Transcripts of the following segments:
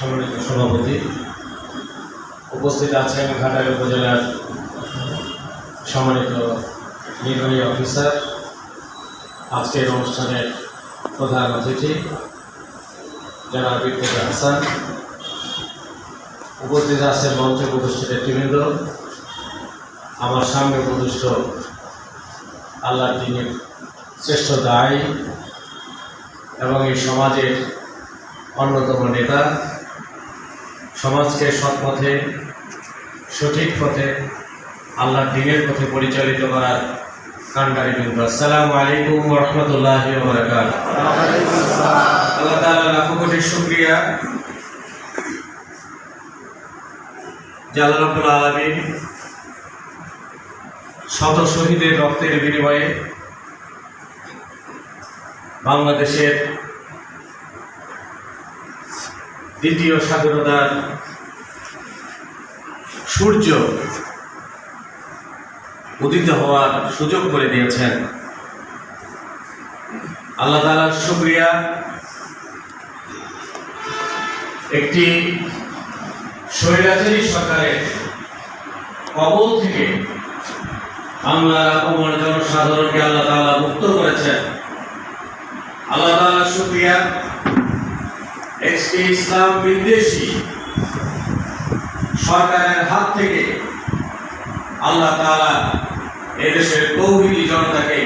সম্মানিত সভাপতি, উপস্থিত আছেন ঘাটাইল উপজেলার সম্মানিত নির্বাহী অফিসার। আজকের অনুষ্ঠানের প্রধান অতিথি যারা বিদ্যুৎ হাসান। উপস্থিত আছেন মঞ্চে প্রতিষ্ঠিত নেতৃবৃন্দ আমার সামনে প্রতিষ্ঠ আল্লাহ দিনের শ্রেষ্ঠ দায় এবং এই সমাজের অন্যতম নেতা সমাজকে সৎ পথে সঠিক পথে আল্লাহ দিনের পথে পরিচালিত করার কান্ডারি বিন্দু। আসসালামু আলাইকুম রহমতুল্লাহ আল্লাহ তাআলা লাখো কোটি শুক্রিয়া। জালালুল আলমিন শত শহীদের রক্তের বিনিময়ে বাংলাদেশের দ্বিতীয় স্বাধীনতার সূর্য উদিত হওয়ার সুযোগ করে দিয়েছেন। আল্লাহ তালার শুক্রিয়া। একটি স্বৈরাচারী সরকারের কবল থেকে বাংলার আপমর জনসাধারণকে আল্লাহ তাআলা মুক্ত করেছেন। আল্লাহ তাআলার শুক্রিয়া। একটি ইসলাম বিদ্বেষী সরকারের হাত থেকে আল্লাহ তাআলা এদেশের তৌহিদি জনতাকে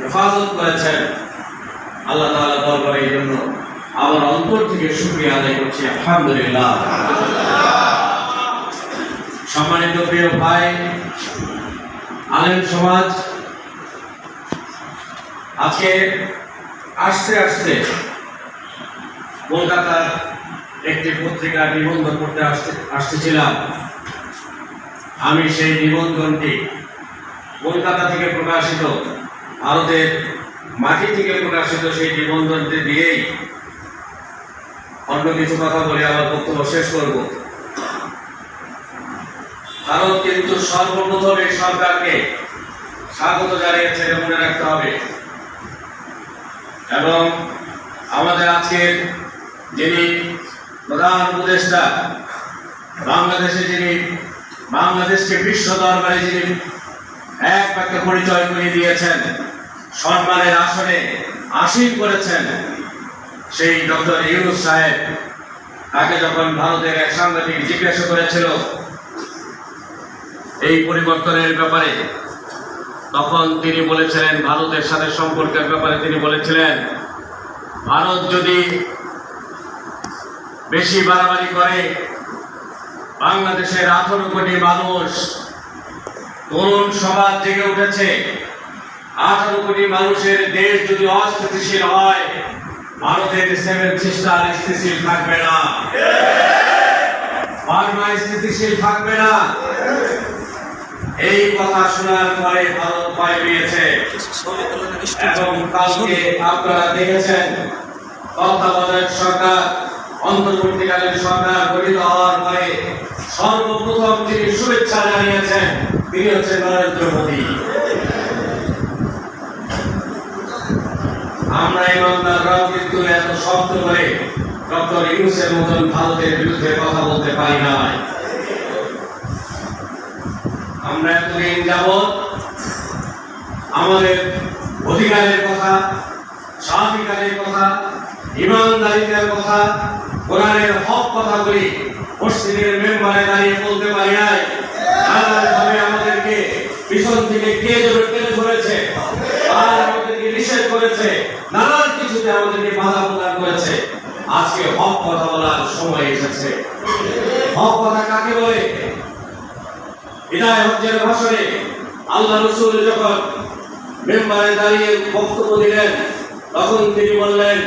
হেফাজত করেছেন। আল্লাহ তাআলা দরবারে এই জন্য আমার অন্তর থেকে শুক্রিয়া আদায় করছি। আলহামদুলিল্লাহ। সম্মানিত প্রিয় ভাই, আলেম সমাজ, আজকে আসতে আসতে কলকাতার একটি পত্রিকা নিবন্ধন করতে আসতে, আসতেছিলাম। আমি সেই নিবন্ধনটি কলকাতা থেকে প্রকাশিত, ভারতের মাটি থেকে প্রকাশিত সেই নিবন্ধনটি দিয়েই অন্য কিছু কথা বলে আমার বক্তব্য শেষ করব। ভারত কিন্তু সর্বপ্রথম এই সরকারকে স্বাগত জানিয়েছে মনে রাখতে হবে। এবং আমাদের আজকের যিনি প্রধান উপদেষ্টা, বাংলাদেশে যিনি, বাংলাদেশকে বিশ্ব দরবারে যিনি এক বাক্যে পরিচয় করে দিয়েছেন, সম্মানের আসনে আসীন করেছেন, সেই ডক্টর ইউনুস সাহেব তাকে যখন ভারতের এক সাংবাদিক জিজ্ঞাসা করেছিল এই পরিবর্তনের ব্যাপারে, তখন তিনি বলেছিলেন, ভারতের সাথে সম্পর্কের ব্যাপারে তিনি বলেছিলেন, ভারত যদি বেশি বাড়াবাড়ি করে। বাংলাদেশের আঠারো কোটি মানুষ তরুণ সমাজ জেগে উঠেছে। আঠারো কোটি মানুষের দেশ যদি অস্থিতিশীল হয়, ভারতের সেভেন সিস্টার স্থিতিশীল থাকবে না। বার্মা স্থিতিশীল থাকবে না। এই কথা শোনার পরে ভারত ভয় পেয়েছে এবং কালকে আপনারা দেখেছেন তত্ত্বাবধায়ক সরকার অন্তর্বর্তীকালীন সরকার গঠিত হওয়ার পরে সর্বপ্রথম যিনি শুভেচ্ছা জানিয়েছেন, তিনি হচ্ছেন নরেন্দ্র মোদী। আমরা ইমানদাররাও কিন্তু এত শব্দ করে ডক্টর ইউনুসের মতন ভারতের বিরুদ্ধে কথা বলতে পারি না। আমরা এতদিন যাবৎ আমাদের অধিকারের কথা স্বাধিকারের কথা, ইমানদারিতার কথা কোরআনের হক কথা বলি মসজিদের মেম্বারে দাঁড়িয়ে বলতে পারি নাই। নানাভাবে আমাদেরকে পিছন থেকে কে জোরে টেনে ধরেছে, আর আমাদেরকে নিষেধ করেছে, নানান কিছুতে আমাদেরকে বাধা প্রদান করেছে। আজকে হক কথা বলার সময় এসেছে। হক কথা কাকে বলে? হজ্জের ভাষণে আল্লাহ রসুল যখন মেম্বারে দাঁড়িয়ে বক্তব্য দিলেন, তখন তিনি বললেন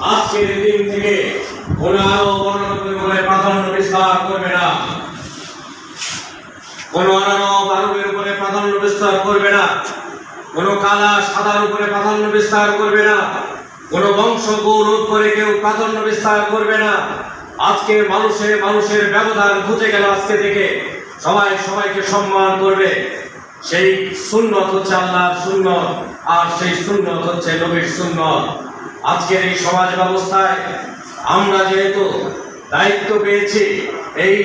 আজকের দিন থেকে বর্ণনা প্রাধান্য বিস্তার করবে না। কোন আরবের উপরে প্রাধান্য বিস্তার করবে না। কোন কালা সাদার উপরে প্রাধান্য বিস্তার করবে না। কোন বংশ গৌরব করে কেউ প্রাধান্য বিস্তার করবে না। আজকে মানুষের মানুষের ব্যবধান ঘুচে গেল আজকে থেকে। সবাই সবাইকে সম্মান করবে। সেই সুন্নত হচ্ছে আল্লাহর সুন্নত, আর সেই সুন্নত হচ্ছে নবীর সুন্নত। আজকের এই সমাজ ব্যবস্থায় আমরা যেহেতু দায়িত্ব পেয়েছি, এই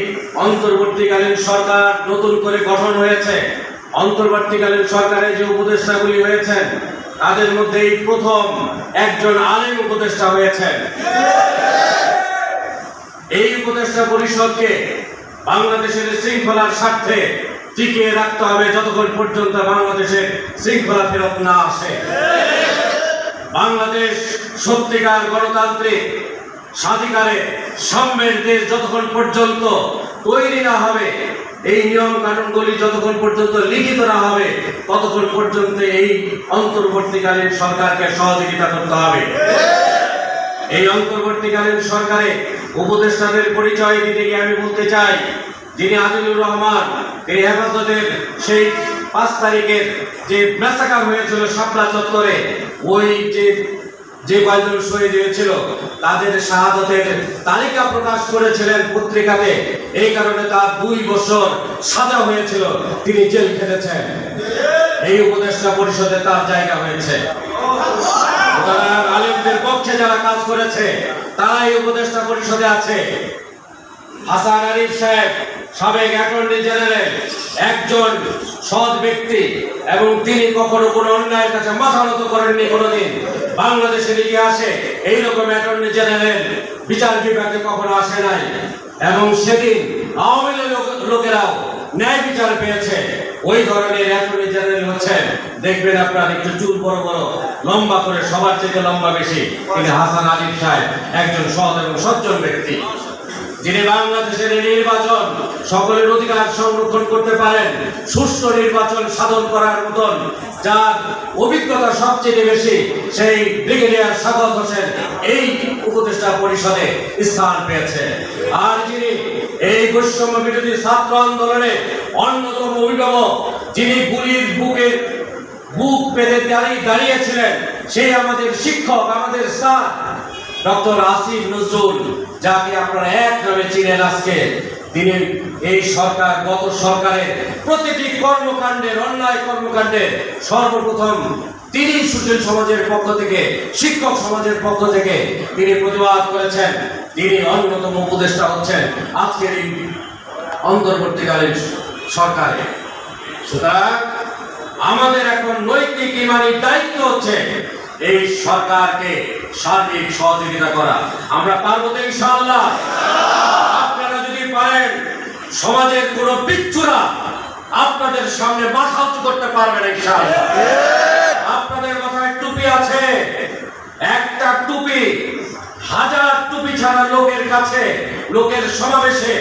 অন্তর্বর্তীকালীন সরকার নতুন করে গঠন হয়েছে। অন্তর্বর্তীকালীন সরকারের যে উপদেষ্টাগুলি হয়েছেন, তাদের মধ্যে এই প্রথম একজন আলেম উপদেষ্টা হয়েছেন। এই উপদেষ্টা পরিষদকে বাংলাদেশের শৃঙ্খলার স্বার্থে টিকিয়ে রাখতে হবে যতক্ষণ পর্যন্ত বাংলাদেশের শৃঙ্খলা ফেরত না আসে। বাংলাদেশ সত্যিকার গণতান্ত্রিক স্বাধিকারে সাম্যের দেশ যতক্ষণ পর্যন্ত তৈরি না হবে, এই নিয়ম কানুনগুলি যতক্ষণ পর্যন্ত লিখিত না হবে, ততক্ষণ পর্যন্ত এই অন্তর্বর্তীকালীন সরকারকে সহযোগিতা করতে হবে। এই অন্তর্বর্তীকালীন সরকারে উপদেষ্টাদের পরিচয় দিতে গিয়ে আমি বলতে চাই, যিনি আদিলুর রহমান, তিনি হেফাজতের সেই পাঁচ তারিখের যে মেসাকার হয়েছিল শাপলা চত্বরে, ওই যে যে কয়জন শহীদ হয়েছিল, তাদের শাহাদতের তালিকা প্রকাশ করেছিলেন পত্রিকাতে। এই কারণে তার দুই বছর সাজা হয়েছিল, তিনি জেল খেটেছেন। এই উপদেষ্টা পরিষদে তার জায়গা হয়েছে। আলেমদের পক্ষে যারা কাজ করেছে তারা এই উপদেষ্টা পরিষদে আছে। হাসান আরিফ সাহেব, সাবেক অ্যাটর্নি জেনারেল একজন সৎ ব্যক্তি এবং তিনি কখনো কোনো অন্যায়ের কাছে মাথা নত করেননি কোনোদিন। বাংলাদেশের ইতিহাসে এইরকম অ্যাটর্নি জেনারেল বিচার বিভাগে কখনো আসে নাই। এবং সেদিন আওয়ামী লোকেরাও ন্যায় বিচার পেয়েছে। ওই ধরনের অ্যাটর্নি জেনারেল হচ্ছেন দেখবেন আপনার একটু চুল বড় বড়, লম্বা করে, সবার থেকে লম্বা বেশি। তিনি হাসান আলিফ সাহেব, একজন সৎ এবং সজ্জন ব্যক্তি। যিনি বাংলাদেশের নির্বাচন সকলের অধিকার সংরক্ষণ করতে পারেন, সুষ্ঠু নির্বাচন সাধন করার মতন, যার অভিজ্ঞতা সবচেয়ে বেশি সেই ব্রিগেডিয়ার সাগত হোসেন এই উপদেষ্টা পরিষদে স্থান পেয়েছে। আর যিনি এই বৈষম্য বিরোধী ছাত্র আন্দোলনে অন্যতম অভিভাবক, যিনি গুলির বুকে বুক পেতে দাঁড়িয়ে দাঁড়িয়েছিলেন, সেই আমাদের শিক্ষক, আমাদের স্যার ডক্টর আসিফ নজরুল, যাকে আপনারা এক নামে চিনেন আজকে, তিনি এই সরকার, গত সরকারের প্রতিটি কর্মকাণ্ডের, অন্যায় কর্মকাণ্ডের সর্বপ্রথম তিনি সুশীল সমাজের পক্ষ থেকে, শিক্ষক সমাজের পক্ষ থেকে তিনি প্রতিবাদ করেছেন। তিনি অন্যতম উপদেষ্টা হচ্ছেন আজকের এই অন্তর্বর্তীকালীন সরকারে। সুতরাং আমাদের এখন নৈতিক ইমানি দায়িত্ব হচ্ছে এই সরকারকে সার্বিক সহযোগিতা করা। আমরা পারব তো ইনশাআল্লাহ। আপনারা যদি পারেন, সমাজের কোন বিচ্ছুরা আপনাদের সামনে মাথা উঁচু করতে পারবে না ইনশাআল্লাহ। আপনাদের মাথায় টুপি আছে। একটা টুপি, হাজার টুপি ছাড়া লোকের কাছে, লোকের সমাবেশে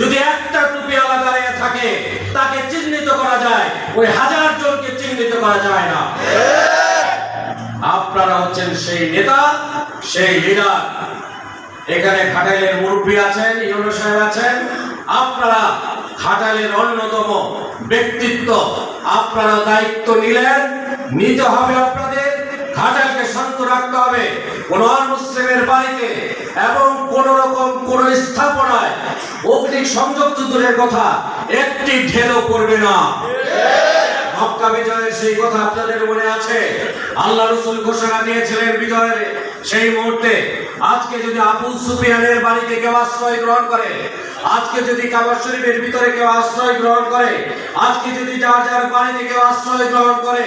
যদি একটা টুপি আলাদা দাঁড়িয়ে থাকে, তাকে চিহ্নিত করা যায়। ওই হাজার জনকে চিহ্নিত করা যায় না। আপনারা হচ্ছেন সেই নেতা, সেই লিডার এখানে খাটাইলের মুরব্বী আছেন ইউনো সাহেব আছেন। আপনারা খাটাইলের অন্যতম ব্যক্তিত্ব। আপনারা দায়িত্ব নিলেন, নিতে হবে আপনাদের। ঘাটালকে শান্ত রাখতে হবে। কোন মুসলিমের বাড়িতে এবং কোন রকম কোন স্থাপনায় অগ্নিক সংযোগ তো দূরের কথা একটি ঢেলও করবে না। মক্কা বিজয়ের সেই কথা আপনাদের মনে আছে? আল্লাহ রসুল ঘোষণা দিয়েছিলেন বিজয়ের সেই মুহূর্তে। আজকে যদি আবু সুফিয়ানের বাড়িতে কেউ আশ্রয় গ্রহণ করে, আজকে যদি কাবা শরীফের ভিতরে কেউ আশ্রয় গ্রহণ করে, আজকে যদি যার যার বাড়িতে কেউ আশ্রয় গ্রহণ করে,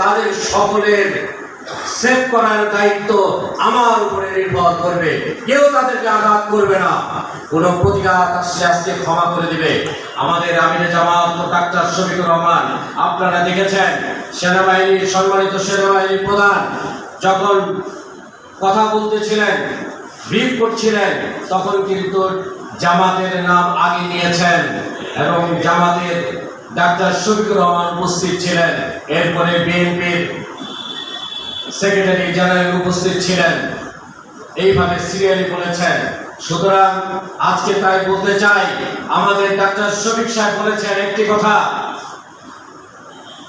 তাদের সকলের সেভ করার দায়িত্ব আমার উপরে নির্ভর করবে। কেউ তাদেরকে আঘাত করবে না। কোন প্রতিঘাত আসলে আজকে ক্ষমা করে দিবে। আমাদের আমিনে জামাত ডাক্তার শফিকুর রহমান, আপনারা দেখেছেন, সেনাবাহিনীর সম্মানিত সেনাবাহিনীর প্রধান যখন কথা বলতেছিলেন ব্রিফ করছিলেন, তখন কিন্তু জামাতের নাম আগে নিয়েছেন এবং জামাতের ডাক্তার শফিকুর রহমান উপস্থিত ছিলেন। এরপরে বিএনপির সেক্রেটারি জেনারেল উপস্থিত ছিলেন। এইভাবে সিরিয়ালি বলেছেন। সুতরাং আজকে তাই বলতে চাই, আমাদের ডাক্তার শফিক সাহেব বলেছেন একটি কথা।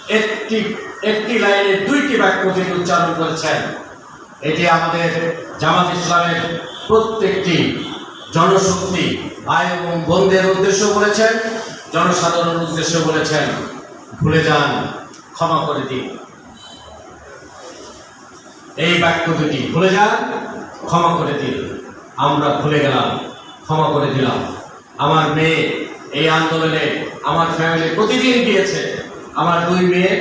একটি একটি লাইনে দুইটি বাক্য তিনি উচ্চারণ করেছেন। এটি আমাদের জামাত ইসলামের প্রত্যেকটি জনশক্তি, ভাই এবং বোনদের উদ্দেশ্য বলেছেন, জনসাধারণের উদ্দেশ্য বলেছেন। ভুলে যান, ক্ষমা করে দিন। এই বাক্য দুটি ভুলে যান, ক্ষমা করে দিন। আমরা ভুলে গেলাম, ক্ষমা করে দিলাম। আমার মেয়ে এই আন্দোলনে আমার ফ্যামিলি প্রতিদিন গিয়েছে, আমার দুই মেয়ে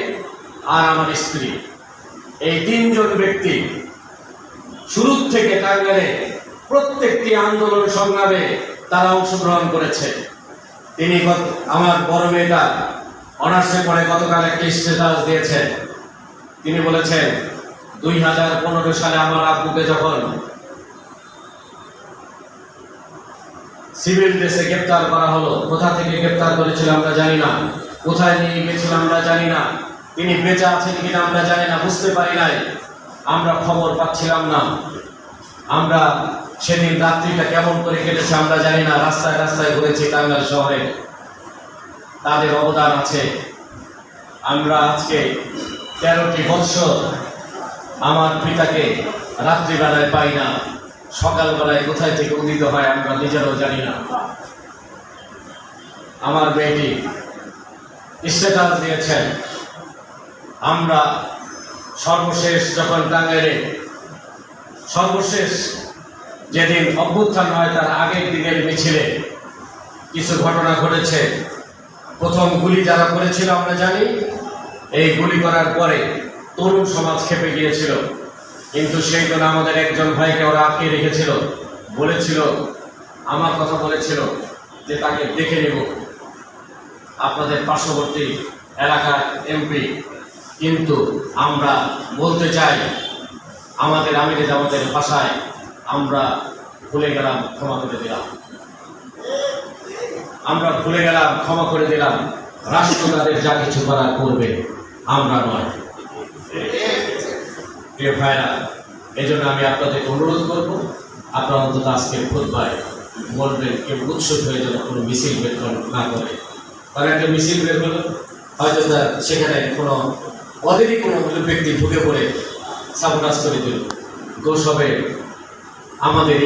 আর আমার স্ত্রী। এই তিনজন ব্যক্তি শুরু থেকে টাঙ্গালে প্রত্যেকটি আন্দোলন সংগ্রামে তারা অংশগ্রহণ করেছে। তিনি আমার বড় মেয়েটা অনার্সে পড়ে গতকাল একটি স্ট্যাটাস দিয়েছেন। তিনি বলেছেন দুই হাজার পনেরো সালে আমার আব্বুকে যখন সিভিল ড্রেসে গ্রেপ্তার করা হলো, কোথা থেকে গ্রেপ্তার করেছিল আমরা জানি না। কোথায় নিয়ে গিয়েছিল আমরা জানি না। তিনি বেঁচে আছেন কিনা আমরা জানি না, বুঝতে পারি নাই। আমরা খবর পাচ্ছিলাম না। আমরা সেদিন রাত্রিটা কেমন করে কেটেছে আমরা জানি না। রাস্তায় রাস্তায় ঘুরেছি টাঙ্গাইল শহরে। তাদের অবদান আছে। আমরা আজকে তেরোটি বৎসর আমার পিতাকে রাত্রিবেলায় পাই না। সকালবেলায় কোথায় থেকে উদিত হয় আমরা নিজেরাও জানি না। আমার মেয়েটি স্ট্যাটাস দিয়েছেন। আমরা সর্বশেষ যখন টাঙ্গাইলে, সর্বশেষ যেদিন অভ্যুত্থান হয় তার আগের দিনের মিছিলে কিছু ঘটনা ঘটেছে। প্রথম গুলি যারা করেছিল আমরা জানি, এই গুলি করার পরে তরুণ সমাজ খেপে গিয়েছিল। কিন্তু সেই জন্য আমাদের একজন ভাইকে ওরা আটকে রেখেছিল। বলেছিল, আমার কথা বলেছিল যে তাকে দেখে নেব। আপনাদের পার্শ্ববর্তী এলাকার এমপি। কিন্তু আমরা বলতে চাই, আমাদের আমিরে আমাদের ভাষায় আমরা ভুলে গেলাম, ক্ষমা করে দিলাম। আমরা ভুলে গেলাম, ক্ষমা করে দিলাম। রাষ্ট্র তাদের যা কিছু করার করবে, আমরা নয়। প্রিয় ভাইরা এই জন্য আমি আপনাদেরকে অনুরোধ করব, আপনারা অন্তত আজকে খোঁজবায় বলবেন, কেউ উৎসুক হয়ে যেন কোনো মিছিল বের না করে। কারণ একটা মিছিল বের হলো, হয়তো তার সেখানে কোনো, অদেরই কোনো ব্যক্তি ঢুকে পড়ে সাবকাজ করে দিল। দোষ হবে আমাদের